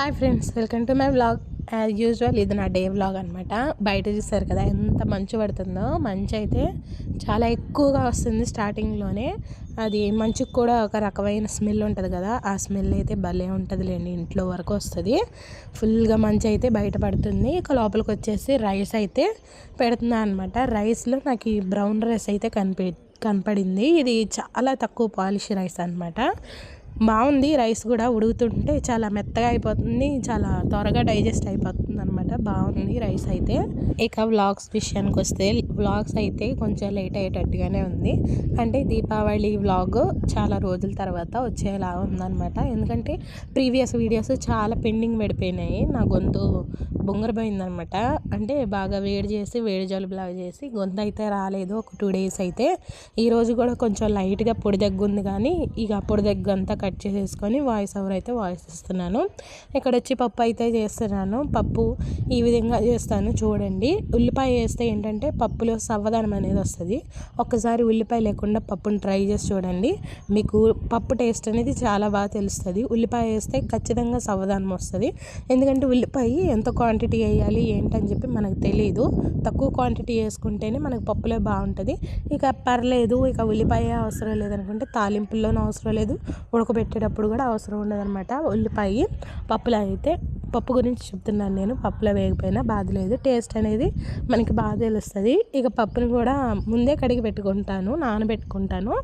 Hi friends welcome to my vlog. As usual ఇది నా day vlog అనమాట బయట చూస్తారు కదా ఎంత మంచు పడుతుందో. మంచు అయితే చాలా ఎక్కువగా వస్తుంది స్టార్టింగ్లోనే అది మంచుకు కూడా ఒక రకమైన స్మెల్ ఉంటుంది కదా ఆ స్మెల్ అయితే భలే ఉంటుందిలేండి ఇంట్లో వరకు వస్తుంది. ఫుల్గా మంచు అయితే బయట పడుతుంది. ఇక లోపలికి వచ్చేసి రైస్ అయితే పెడుతున్నా అనమాట రైస్లో నాకు ఈ బ్రౌన్ రైస్ అయితే కనిపి కనపడింది. ఇది చాలా తక్కువ పాలిష్ రైస్ అనమాట బాగుంది. రైస్ కూడా ఉడుకుతుంటే చాలా మెత్తగా అయిపోతుంది. చాలా త్వరగా డైజెస్ట్ అయిపోతుంది అనమాట బాగుంది రైస్ అయితే. ఇక వ్లాగ్స్ విషయానికి వస్తే వ్లాగ్స్ అయితే కొంచెం లేట్ అయ్యేటట్టుగానే ఉంది. అంటే దీపావళి వ్లాగ్ చాలా రోజుల తర్వాత వచ్చేలా ఉందన్నమాట. ఎందుకంటే ప్రీవియస్ వీడియోస్ చాలా పెండింగ్ పడిపోయినాయి. నా గొంతు బొంగరపోయిందనమాట అంటే బాగా వేడి చేసి వేడి జలుబులాగా చేసి గొంతు అయితే రాలేదు ఒక టూ డేస్ అయితే. ఈరోజు కూడా కొంచెం లైట్గా పొడి దగ్గు ఉంది కానీ ఇక పొడి దగ్గు అంతా కట్ చేసేసుకొని వాయిస్ ఓవర్ అయితే వాయిస్ ఇస్తున్నాను. ఇక్కడ వచ్చి పప్పు అయితే చేస్తున్నాను. పప్పు ఈ విధంగా చేస్తాను. చూడండి. ఉల్లిపాయ వేస్తే ఏంటంటే పప్పులో సవ్వదనం అనేది వస్తుంది. ఒక్కసారి ఉల్లిపాయ లేకుండా పప్పుని ట్రై చేసి చూడండి. మీకు పప్పు టేస్ట్ అనేది చాలా బాగా తెలుస్తుంది. ఉల్లిపాయ వేస్తే ఖచ్చితంగా సవ్వదనం వస్తుంది. ఎందుకంటే ఉల్లిపాయ ఎంత క్వాంటిటీ వేయాలి ఏంటని చెప్పి మనకు తెలియదు తక్కువ క్వాంటిటీ వేసుకుంటేనే మనకు పప్పులో బాగుంటుంది. ఇక పర్లేదు. ఇక ఉల్లిపాయ అవసరం లేదనుకుంటే తాలింపుల్లోనూ అవసరం లేదు. పెట్టేటప్పుడు కూడా అవసరం ఉండదన్నమాట. ఉల్లిపాయ పప్పులో అయితే పప్పు గురించి చెప్తున్నాను నేను. పప్పులో వేయకపోయినా బాధ లేదు. టేస్ట్ అనేది మనకి బాగా తెలుస్తుంది. ఇక పప్పుని కూడా ముందే కడిగి పెట్టుకుంటాను నానబెట్టుకుంటాను.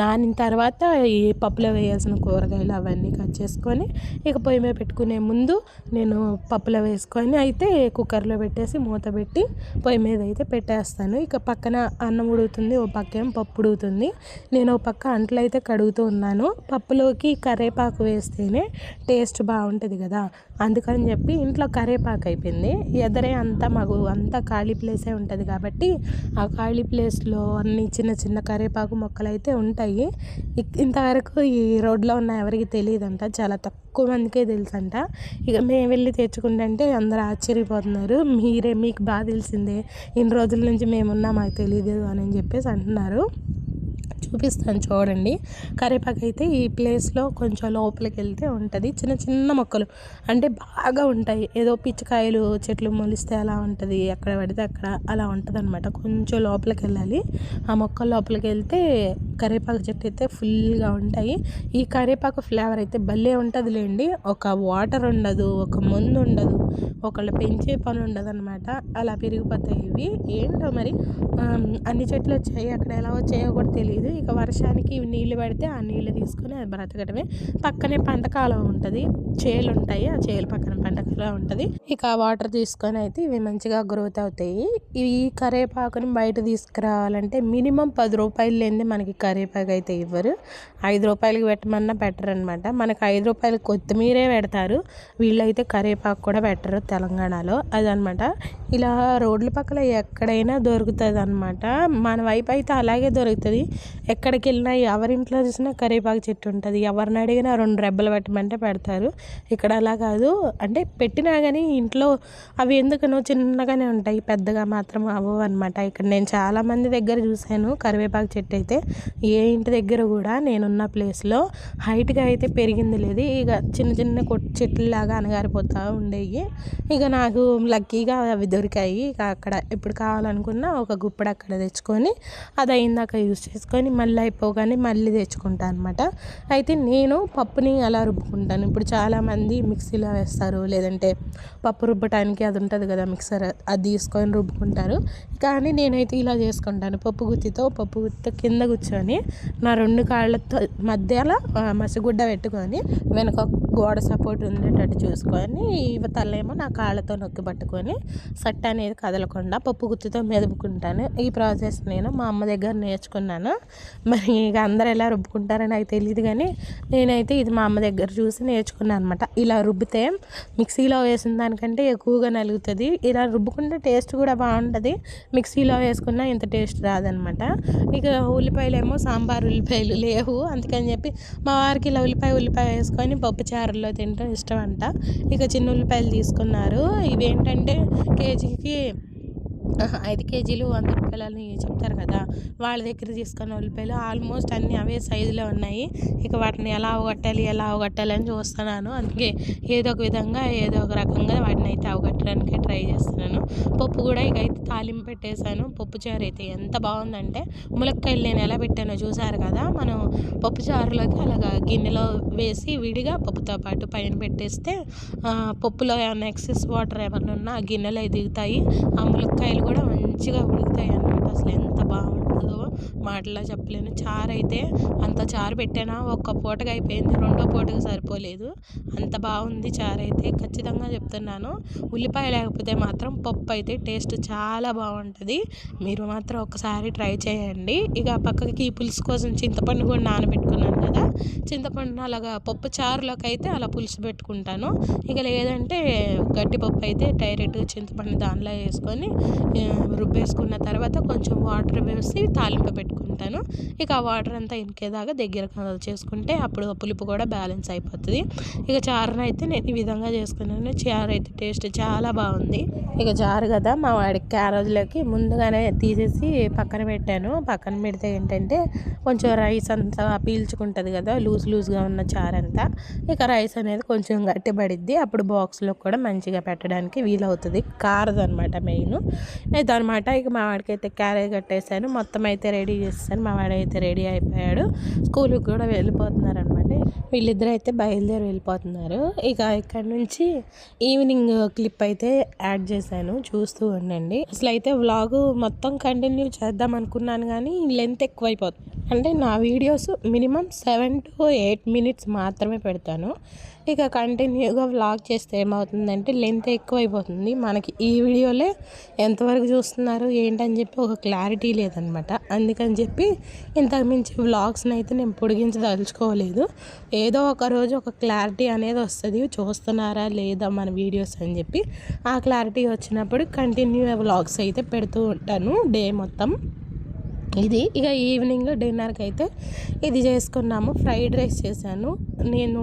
నానిన తర్వాత ఈ పప్పులో వేయాల్సిన కూరగాయలు అవన్నీ కట్ చేసుకొని ఇక పొయ్యి మీద పెట్టుకునే ముందు నేను పప్పులో వేసుకొని అయితే కుక్కర్లో పెట్టేసి మూత పెట్టి పొయ్యి మీద అయితే పెట్టేస్తాను. ఇక పక్కన అన్నం ఉడుగుతుంది ఓ పక్క ఏం పప్పు ఉడుగుతుంది నేను ఓ పక్క అంట్లు అయితే కడుగుతూ ఉన్నాను. పప్పులోకి కరివేపాకు వేస్తేనే టేస్ట్ బాగుంటుంది కదా. అందుకు అందుకని చెప్పి ఇంట్లో కరేపాకు అయిపోయింది. ఎదరే అంతా మాకు అంతా ఖాళీ ప్లేసే ఉంటుంది కాబట్టి ఆ ఖాళీ ప్లేస్లో అన్ని చిన్న చిన్న కరివేపాకు మొక్కలు అయితే ఉంటాయి. ఇక్- ఇంతవరకు ఈ రోడ్లో ఉన్న ఎవరికి తెలియదంట. చాలా తక్కువ మందికే తెలుసంట. ఇక మేము వెళ్ళి తెచ్చుకుంటే అందరూ ఆశ్చర్యపోతున్నారు. మీరే మీకు బాగా తెలిసిందే. ఇన్ని రోజుల నుంచి మేమున్నా మాకు తెలియదు అని చెప్పేసి అంటున్నారు. చూపిస్తాను చూడండి. కరివేపాకు అయితే ఈ ప్లేస్లో కొంచెం లోపలికి వెళ్తే ఉంటుంది. చిన్న చిన్న మొక్కలు అంటే బాగా ఉంటాయి. ఏదో పిచ్చికాయలు చెట్లు మొలిస్తే అలా ఉంటుంది. ఎక్కడ పడితే అక్కడ అలా ఉంటుంది అనమాట కొంచెం లోపలికి వెళ్ళాలి ఆ మొక్క లోపలికి వెళ్తే కరివేపాకు చెట్టు అయితే ఫుల్గా ఉంటాయి. ఈ కరివేపాకు ఫ్లేవర్ అయితే భలే ఉంటుందిలేండి. ఒక వాటర్ ఉండదు ఒక మందు ఉండదు ఒకళ్ళు పెంచే పని ఉండదు అనమాట అలా పెరిగిపోతాయి ఇవి. ఏంటో మరి? అన్ని చెట్లు వచ్చాయి. అక్కడ ఎలా వచ్చాయో కూడా తెలియదు ఇక వర్షానికి నీళ్ళు పెడితే ఆ నీళ్ళు తీసుకొని అది బ్రతకడమే. పక్కనే పంటకాలం ఉంటుంది. చేలు ఉంటాయి. ఆ చేలు పక్కన పంటకాలం ఉంటుంది. ఇక ఆ వాటర్ తీసుకొని అయితే ఇవి మంచిగా గ్రోత్ అవుతాయి. ఈ కరివేపాకుని బయట తీసుకురావాలంటే మినిమం పది రూపాయలు లేనిదే మనకి కరివేపాకు అయితే ఇవ్వరు. ఐదు రూపాయలకి పెట్టమన్నా పెట్టరు అనమాట మనకి ఐదు రూపాయలు కొత్తిమీరే పెడతారు. వీళ్ళైతే కరివేపాకు కూడా పెట్టరు తెలంగాణలో. అదనమాట. ఇలా రోడ్ల పక్కల ఎక్కడైనా దొరుకుతుంది అనమాట మన వైపు అయితే అలాగే దొరుకుతుంది. ఎక్కడికి వెళ్ళినా ఎవరింట్లో చూసినా కరివేపాకు చెట్టు ఉంటుంది. ఎవరిని అడిగినా రెండు రెబ్బలు పెట్టమంటే పెడతారు. ఇక్కడ అలా కాదు. అంటే పెట్టినా కానీ ఇంట్లో అవి ఎందుకనో చిన్నగానే ఉంటాయి. పెద్దగా మాత్రం అవ్వవు అనమాట ఇక్కడ నేను చాలా మంది దగ్గర చూశాను కరివేపాకు చెట్టు అయితే. ఏ ఇంటి దగ్గర కూడా నేనున్న ప్లేస్లో హైట్గా అయితే పెరిగింది లేదు. ఇక చిన్న చిన్న కొట్ చెట్లులాగా అనగారిపోతూ ఉండేవి ఇక నాకు లక్కీగా అవి దొరికాయి. ఇక అక్కడ ఎప్పుడు కావాలనుకున్నా ఒక గుప్పడు అక్కడ తెచ్చుకొని అది అయిందాక యూజ్ చేసుకొని మళ్ళీ అయిపోగానే మళ్ళీ తెచ్చుకుంటాను అనమాట అయితే నేను పప్పుని అలా రుబ్బుకుంటాను. ఇప్పుడు చాలామంది మిక్సీలో వేస్తారు లేదంటే పప్పు రుబ్బటానికి అది ఉంటుంది కదా మిక్సర్ అది తీసుకొని రుబ్బుకుంటారు. కానీ నేనైతే ఇలా చేసుకుంటాను. పప్పు గుత్తితో పప్పు గుత్తితో కింద కూర్చొని నా రెండు కాళ్ళతో మధ్యలో మసిగుడ్డ పెట్టుకొని వెనక గోడ సపోర్ట్ ఉండేటట్టు చూసుకొని యువతలేమో నా కాళ్ళతో నొక్కి పట్టుకొని సట్ట అనేది కదలకుండా పప్పు గుత్తితో మెదుపుకుంటాను. ఈ ప్రాసెస్ నేను మా అమ్మ దగ్గర నేర్చుకున్నాను. మరి ఇక అందరు ఎలా రుబ్బుకుంటారో నాకు తెలియదు కానీ నేనైతే ఇది మా అమ్మ దగ్గర చూసి నేర్చుకున్నాను అనమాట ఇలా రుబ్బితే మిక్సీలో వేసిన దానికంటే ఎక్కువగా నలుగుతుంది. ఇలా రుబ్బుకుంటే టేస్ట్ కూడా బాగుంటుంది. మిక్సీలో వేసుకున్నా ఇంత టేస్ట్ రాదనమాట ఇక ఉల్లిపాయలు ఏమో సాంబార్ ఉల్లిపాయలు లేవు. అందుకని చెప్పి మా వారికి ఇలా ఉల్లిపాయ ఉల్లిపాయ వేసుకొని పప్పు చారులో తింటే ఇష్టం అంట ఇక చిన్న ఉల్లిపాయలు తీసుకున్నారు. ఇవి ఏంటంటే కేజీకి ఐదు కేజీలు వంద రూపాయలని చెప్తారు కదా వాళ్ళ దగ్గర తీసుకున్న ఉల్లిపాయలు ఆల్మోస్ట్ అన్నీ అవే సైజులో ఉన్నాయి. ఇక వాటిని ఎలా అవగట్టాలి ఎలా అవగట్టాలి అని చూస్తున్నాను. అందుకే ఏదో ఒక విధంగా ఏదో ఒక రకంగా వాటిని అయితే అవగట్టడానికి ట్రై చేస్తున్నాను. పప్పు కూడా ఇక అయితే తాలింపు పెట్టేశాను. పప్పు చారు అయితే ఎంత బాగుందంటే ములక్కాయలు నేను ఎలా పెట్టానో చూసారు కదా మనం పప్పు చారులోకి అలాగా గిన్నెలో వేసి విడిగా పప్పుతో పాటు పైన పెట్టేస్తే పప్పులో ఏమైనా ఎక్సెస్ వాటర్ ఏమైనా ఉన్నా ఆ గిన్నెలో దిగుతాయి ఆ ములక్కాయలు కూడా మంచిగా ఉడుకుతాయి అన్నమాట అసలు ఎంత బాగుంటుంది మాటలా చెప్పలేను. చారు అయితే అంత చారు పెట్టానా? ఒక్క పూటగా అయిపోయింది. రెండో పూటకి సరిపోలేదు. అంత బాగుంది చారు అయితే ఖచ్చితంగా చెప్తున్నాను. ఉల్లిపాయ లేకపోతే మాత్రం పప్పు అయితే టేస్ట్ చాలా బాగుంటుంది. మీరు మాత్రం ఒకసారి ట్రై చేయండి. ఇక పక్కకి పులుసు కోసం చింతపండు కూడా నానబెట్టుకున్నాను కదా. చింతపండు అలాగా పప్పు చారులోకి అయితే అలా పులుసు పెట్టుకుంటాను. ఇక లేదంటే గట్టి పప్పు అయితే డైరెక్ట్గా చింతపండు దానిలో వేసుకొని రుబ్బేసుకున్న తర్వాత కొంచెం వాటర్ వేసి తాలింపు పెట్టుకుంటాను. ఇక ఆ వాటర్ అంతా ఇంకేదాకా దగ్గర చేసుకుంటే అప్పుడు పులుపు కూడా బ్యాలెన్స్ అయిపోతుంది. ఇక చారును అయితే నేను ఈ విధంగా చేసుకున్నాను. చారు అయితే టేస్ట్ చాలా బాగుంది. ఇక చారు కదా మా వాడికి క్యారేజ్లోకి ముందుగానే తీసేసి పక్కన పెట్టాను. పక్కన పెడితే ఏంటంటే కొంచెం రైస్ అంతా పీల్చుకుంటుంది కదా లూజ్ లూజ్గా ఉన్న చారు అంతా ఇక రైస్ అనేది కొంచెం గట్టిపడిద్ది. అప్పుడు బాక్స్లో కూడా మంచిగా పెట్టడానికి వీలవుతుంది. కారదనమాట మెయిన్. ఇదనమాట ఇక మా వాడికి అయితే క్యారేజ్ కట్టేశాను. మొత్తం అయితే రెడీ చేస్తాను. మా వాడు అయితే రెడీ అయిపోయాడు. స్కూల్కి కూడా వెళ్ళిపోతున్నారు అనమాట వీళ్ళిద్దరు అయితే బయలుదేరి వెళ్ళిపోతున్నారు. ఇక ఇక్కడ నుంచి ఈవినింగ్ క్లిప్ అయితే యాడ్ చేశాను. చూస్తూ ఉండండి. అసలు అయితే వ్లాగ్ మొత్తం కంటిన్యూ చేద్దాం అనుకున్నాను కానీ లెంత్ ఎక్కువైపోతుంది. అంటే నా videos minimum seven to eight minutes మాత్రమే పెడతాను. ఇక కంటిన్యూగా వ్లాగ్ చేస్తే ఏమవుతుందంటే లెంత్ ఎక్కువైపోతుంది. మనకి ఈ వీడియోలే ఎంతవరకు చూస్తున్నారు ఏంటని చెప్పి ఒక క్లారిటీ లేదనమాట. అందుకని చెప్పి ఇంతకుమించి వ్లాగ్స్ని అయితే నేను పొడిగించదలుచుకోలేదు. ఏదో ఒక రోజు ఒక క్లారిటీ అనేది వస్తుంది చూస్తున్నారా లేదా మన వీడియోస్ అని చెప్పి. ఆ క్లారిటీ వచ్చినప్పుడు కంటిన్యూ వ్లాగ్స్ అయితే పెడుతూ ఉంటాను డే మొత్తం. ఇది ఇక ఈవినింగ్ డిన్నర్కి అయితే ఇది చేసుకున్నాము. ఫ్రైడ్ రైస్ చేశాను. నేను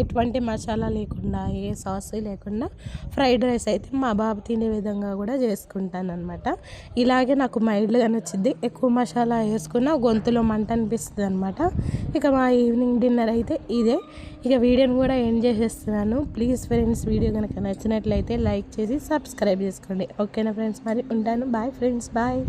ఎటువంటి మసాలా లేకుండా ఏ సాస్ లేకుండా ఫ్రైడ్ రైస్ అయితే మా బాబు తినే విధంగా కూడా చేసుకుంటాను అనమాట ఇలాగే నాకు మైల్డ్గా నచ్చింది ఎక్కువ మసాలా వేసుకున్న గొంతులో మంట అనిపిస్తుంది అనమాట ఇక మా ఈవినింగ్ డిన్నర్ అయితే ఇదే. ఇక వీడియోని కూడా ఎండ్ చేసేస్తున్నాను. ప్లీజ్ ఫ్రెండ్స్ వీడియో కనుక నచ్చినట్లయితే లైక్ చేసి సబ్స్క్రైబ్ చేసుకోండి. ఓకేనా ఫ్రెండ్స్? మరి ఉంటాను. Bye friends. బాయ్.